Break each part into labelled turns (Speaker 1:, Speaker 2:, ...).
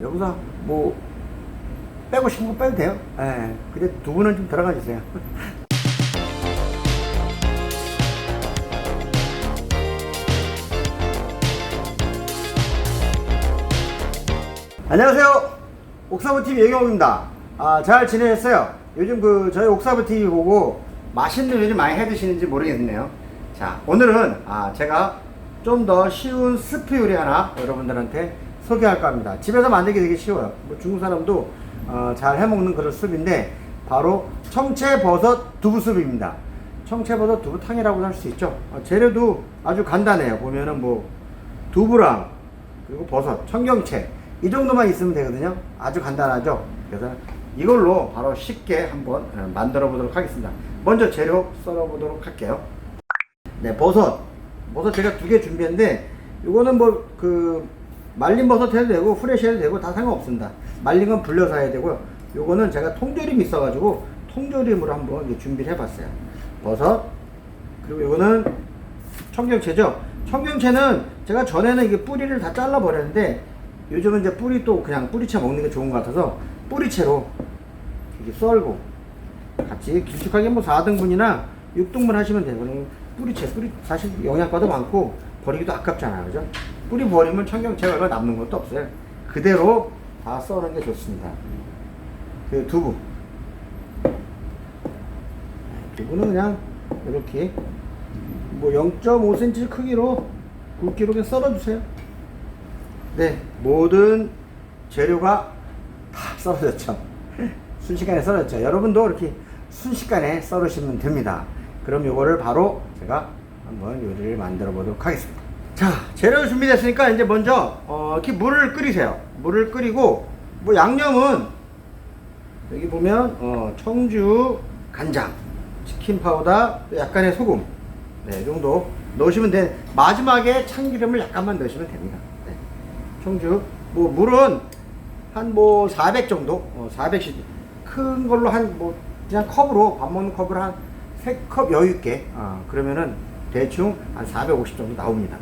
Speaker 1: 여기서 뭐 빼고 싶은 거 빼도 돼요. 예. 근데 두 분은 좀 들어가 주세요. 안녕하세요. 옥사부 TV 예경호입니다. 아, 잘 지내셨어요? 요즘 그 저희 옥사부 TV 보고 맛있는 요즘 많이 해 드시는지 모르겠네요. 자, 오늘은 아, 제가 좀 더 쉬운 스프 요리 하나 여러분들한테 소개할까 합니다. 집에서 만들기 되게 쉬워요. 뭐 중국 사람도 어, 잘 해먹는 그런 숲인데 바로 청채버섯 두부숲입니다. 청채버섯 두부탕이라고 할 수 있죠. 어, 재료도 아주 간단해요. 보면은 뭐 두부랑 그리고 버섯, 청경채 이 정도만 있으면 되거든요. 아주 간단하죠. 그래서 이걸로 바로 쉽게 한번 어, 만들어 보도록 하겠습니다. 먼저 재료 썰어 보도록 할게요. 네, 버섯. 버섯 제가 두 개 준비했는데 이거는 뭐 그 말린 버섯 해도 되고 프레시 해도 되고 다 상관없습니다. 말린 건 불려서 해야 되고요. 요거는 제가 통조림이 있어가지고 통조림으로 한번 준비를 해봤어요. 버섯 그리고 요거는 청경채죠. 청경채는 제가 전에는 이게 뿌리를 다 잘라 버렸는데 요즘은 이제 뿌리 또 그냥 뿌리채 먹는 게 좋은 것 같아서 뿌리채로 이렇게 썰고 같이 길쭉하게 뭐 4등분이나 6등분 하시면. 그럼 뿌리채, 뿌리 사실 영양가도 많고 버리기도 아깝잖아요. 그죠? 뿌리 버리면 청경채가 남는 것도 없어요. 그대로 다 썰는 게 좋습니다. 그 두부. 두부는 그냥 이렇게 뭐 0.5cm 크기로 굵기로 그냥 썰어주세요. 네, 모든 재료가 다 썰어졌죠. 순식간에 썰었죠. 여러분도 이렇게 순식간에 썰으시면 됩니다. 그럼 요거를 바로 제가 한번 요리를 만들어 보도록 하겠습니다. 자, 재료 준비됐으니까 이제 먼저 어, 이렇게 물을 끓이세요. 물을 끓이고 뭐 양념은 여기 보면 어, 청주, 간장, 치킨 파우더, 또 약간의 소금, 네, 이 정도 넣으시면 돼. 마지막에 참기름을 약간만 넣으시면 됩니다. 네. 청주, 뭐 물은 한 뭐 400 정도, 어, 400cc 큰 걸로 한 뭐 그냥 컵으로 밥 먹는 컵으로 한 3컵 여유 있게, 어, 그러면은 대충 한 450 정도 나옵니다.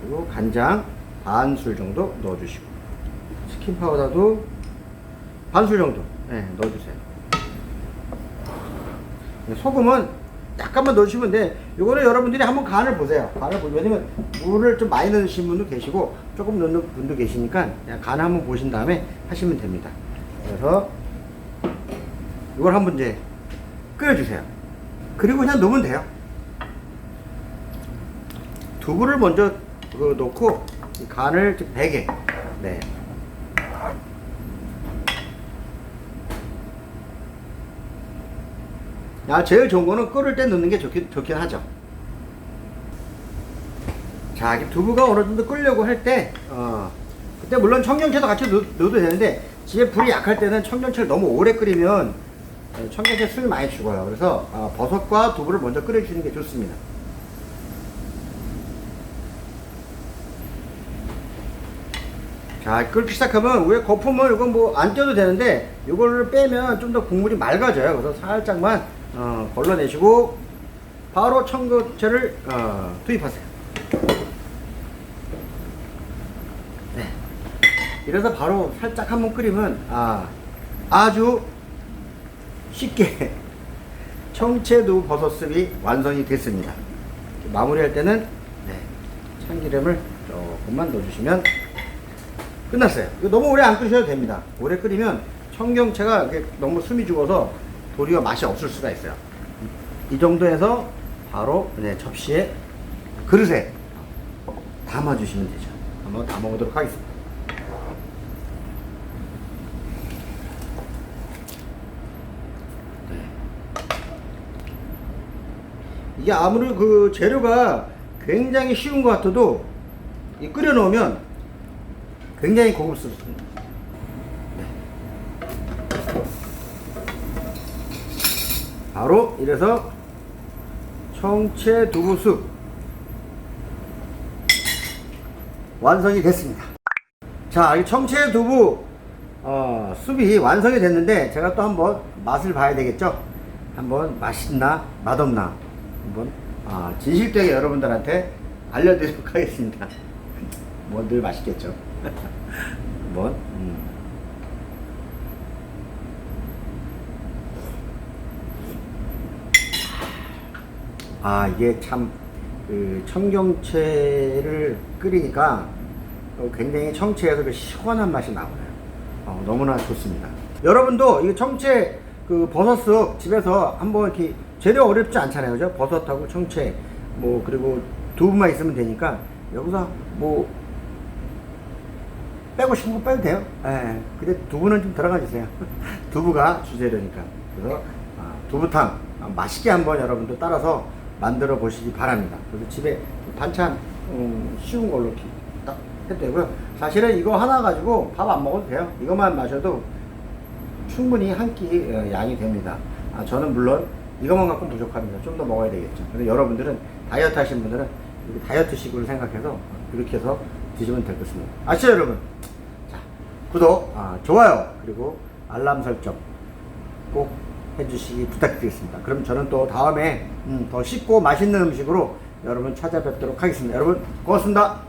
Speaker 1: 그리고 간장 반술 정도 넣어주시고 치킨 파우더도 반술 정도 네, 넣어주세요. 네, 소금은 약간만 넣으시면 돼. 요거는 여러분들이 한번 간을 보세요. 간을 보면 왜냐면 물을 좀 많이 넣으신 분도 계시고 조금 넣는 분도 계시니까 그냥 간 한번 보신 다음에 하시면 됩니다. 그래서 이걸 한번 이제 끓여주세요. 그리고 그냥 넣으면 돼요. 두부를 먼저 그 넣고 이 간을 좀 배게. 네. 야, 제일 좋은 거는 끓을 때 넣는 게 좋긴, 좋긴 하죠. 자, 두부가 어느 정도 끓려고 할 때, 어, 그때 물론 청경채도 같이 넣, 넣어도 되는데, 집에 불이 약할 때는 청경채를 너무 오래 끓이면 어, 청경채 숨이 많이 죽어요. 그래서 어, 버섯과 두부를 먼저 끓여주는 게 좋습니다. 자, 끓기 시작하면 위에 거품을 이건 뭐 안 떼도 되는데 이거를 빼면 좀 더 국물이 맑아져요. 그래서 살짝만 어, 걸러내시고 바로 청경채를 어, 투입하세요. 네. 이래서 바로 살짝 한번 끓이면 아, 아주 쉽게 청채두 버섯습이 완성이 됐습니다. 마무리할 때는 네, 참기름을 조금만 넣어주시면 끝났어요. 이거 너무 오래 안 끓이셔도 됩니다. 오래 끓이면 청경채가 너무 숨이 죽어서 도리어 맛이 없을 수가 있어요. 이 정도에서 바로 네, 접시에 그릇에 담아주시면 되죠. 한번 담아보도록 하겠습니다. 네. 이게 아무리 그 재료가 굉장히 쉬운 것 같아도 이 끓여 놓으면 굉장히 고급스럽습니다. 네. 바로 이래서 청채 두부숲 완성이 됐습니다. 자, 이 청채 두부 어, 숲이 완성이 됐는데 제가 또 한번 맛을 봐야 되겠죠? 한번 맛있나 맛없나 한번 아, 진실되게 여러분들한테 알려드리도록 하겠습니다. 뭐 늘 맛있겠죠. 뭔? 뭐? 음. 아 이게 참 그 청경채를 끓이니까 굉장히 청채에서 그 시원한 맛이 나오네요. 어, 너무나 좋습니다. 여러분도 이 청채 그 버섯쑥 집에서 한번 이렇게 재료 어렵지 않잖아요, 그죠? 버섯하고 청채 뭐 그리고 두부만 있으면 되니까 여기서 뭐 빼고 싶은 거 빼도 돼요. 예. 근데 두부는 좀 들어가 주세요. 두부가 주재료니까. 그래서 아, 두부탕 아, 맛있게 한번 여러분도 따라서 만들어 보시기 바랍니다. 그래서 집에 반찬 음, 쉬운 걸로 딱 해도 되고요. 사실은 이거 하나 가지고 밥 안 먹어도 돼요. 이것만 마셔도 충분히 한 끼 양이 됩니다. 아, 저는 물론 이것만 갖고 부족합니다. 좀 더 먹어야 되겠죠. 근데 여러분들은 다이어트 하신 분들은 다이어트식으로 생각해서 이렇게 해서 드시면 될것 같습니다. 아시죠, 여러분? 자, 구독, 아, 좋아요, 그리고 알람 설정 꼭 해주시기 부탁드리겠습니다. 그럼 저는 또 다음에 음, 더 쉽고 맛있는 음식으로 여러분 찾아뵙도록 하겠습니다. 여러분, 고맙습니다.